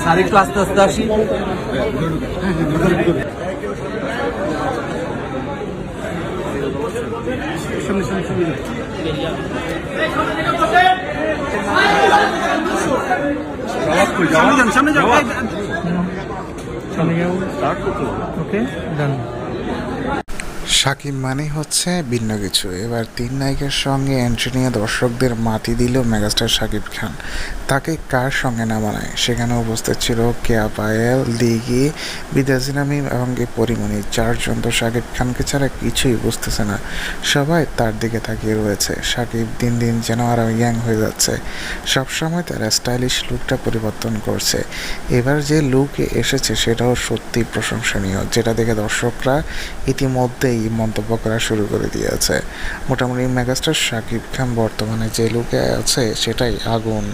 Sir একটু আস্তে আস্তে আসি। সামনে যাও ওকে ডান সাকিব মানে হচ্ছে ভিন্ন কিছু। এবার তিন নায়কের সঙ্গে এন্ট্রি নিয়ে দর্শকদের মাতি দিল মেগাস্টার সাকিব খান। তাকে কার সঙ্গে না বানায় সেখানে উপস্থিত ছিল কেয়া পায়েল দিঘি বিদ্যাসী নামিম এবং এই পরিমণি। চারজন তো সাকিব খানকে ছাড়া কিছুই বুঝতেছে না। সবাই তার দিকে তাকিয়ে রয়েছে। সাকিব দিন দিন যেন আরও ইয়াং হয়ে যাচ্ছে। সবসময় তার স্টাইলিশ লুকটা পরিবর্তন করছে। এবার যে লুক এসেছে সেটাও সত্যি প্রশংসনীয়, যেটা দেখে দর্শকরা ইতিমধ্যেই মন্তব্য করা শুরু করে দিয়েছে। মোটামুটি মেগাস্টার শাকিব খান বর্তমানে যে লুকে আছে, সেটাই আগুন।